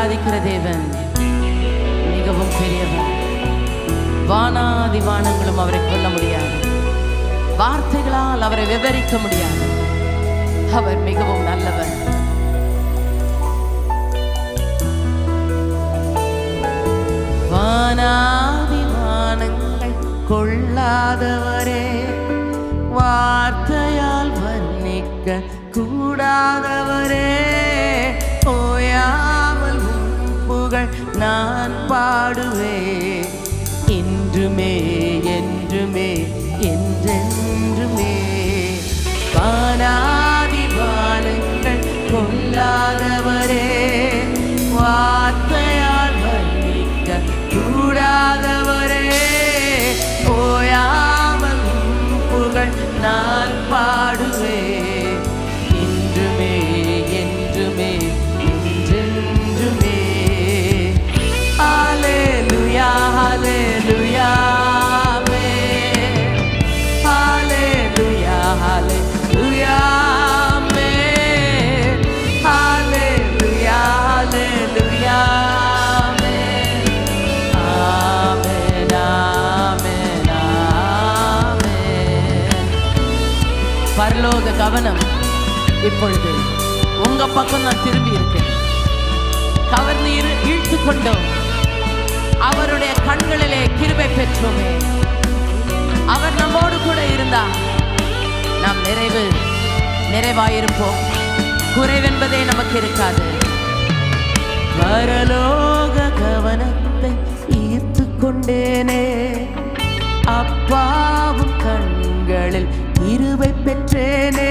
ஆராதிக்கிற தேவன் மிகவும் பெரியவர். வானாதி வானங்களும் அவரை கொல்ல முடியாது. வார்த்தைகளால் அவரை விவரிக்க முடியாது. அவர் மிகவும் நல்லவர். வானாதி வானங்கள் கொள்ளாதவரே வார்த்தையால் வர்ணிக்க கூடாதவரே புகழ் நான் பாடுவேன். என்றுமே என்றுமே என்றென்றுமே. பானா கவனம் இப்பொழுது உங்க பக்கம் நான் திரும்பி இருக்கேன். கவர்ந்து இரு இழுத்து கொண்டோம் அவருடைய கண்களிலே கிருபை பெற்றோமே. அவர் நம்மோடு கூட இருந்தார். நாம் நிறைவு நிறைவாயிருப்போம். குறைவென்பதே நமக்கு இருக்காது. பரலோக கவனத்தை ஈர்த்து கொண்டேனே அப்பாவும் கண்களில் இருவை பெற்றேனே.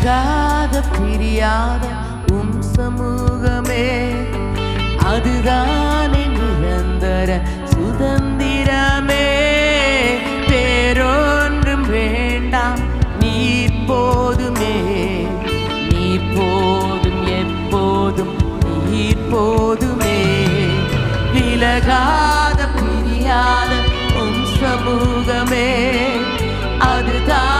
விலகாத பிரியாத உம் சமூகமே அதுதானே நிரந்தர சுதந்திரமே. பேரொன்றும் வேண்டாம் நீ போதுமே. நீ போதும் எப்போதும் நீ போதுமே. விலகாத பிரியாத உம் சமூகமே அதுதான்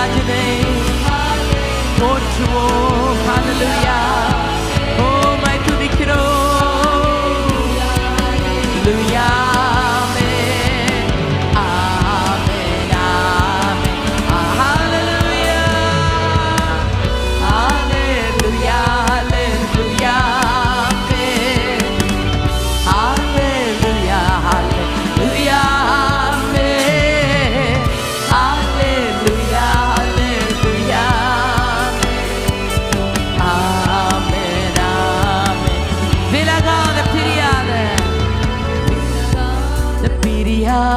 imagining, pointing toward.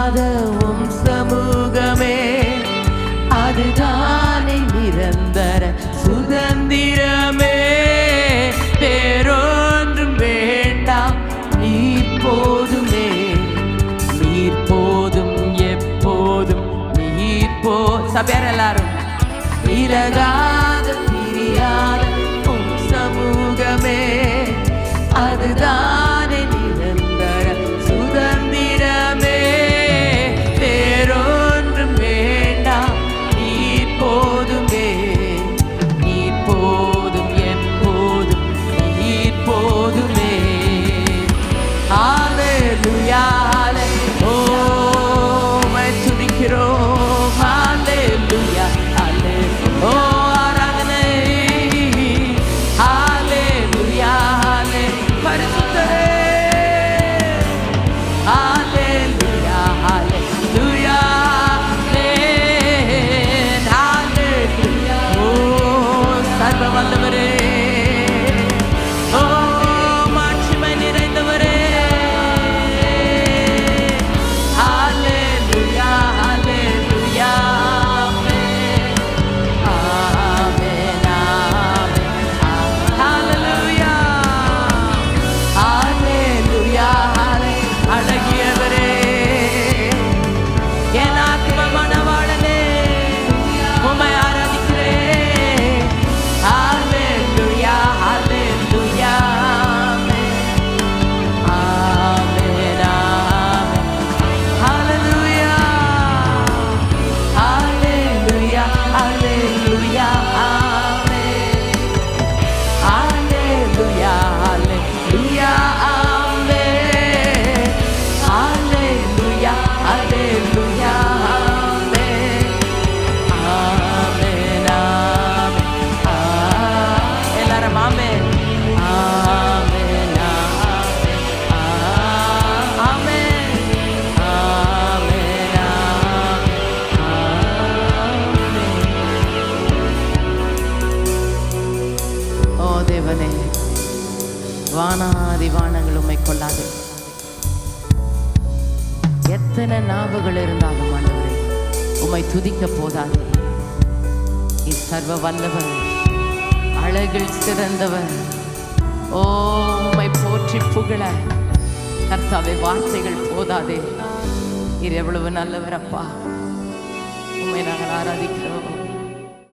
மாறாத உம் சமூகமே அதுதானே நிரந்தர சுதந்திரமே. வேறொன்றும் வேண்டாம் நீர் போதுமே. நீர் போதும் எப்போதும் நீர் போ சபையார் எல்லாரும். நீரகா உணர்வுகள் இருந்தாலும் ஆண்டவரே உம்மை துதிக்க போதாதே. சர்வ வல்லவர் அழகில் சிறந்தவர். ஓ உம்மை போற்றி புகழ. கர்த்தாவை வார்த்தைகள் போதாதே. இது எவ்வளவு நல்லவர் அப்பா. உண்மை நாங்கள் ஆராதிக்கிறோம்.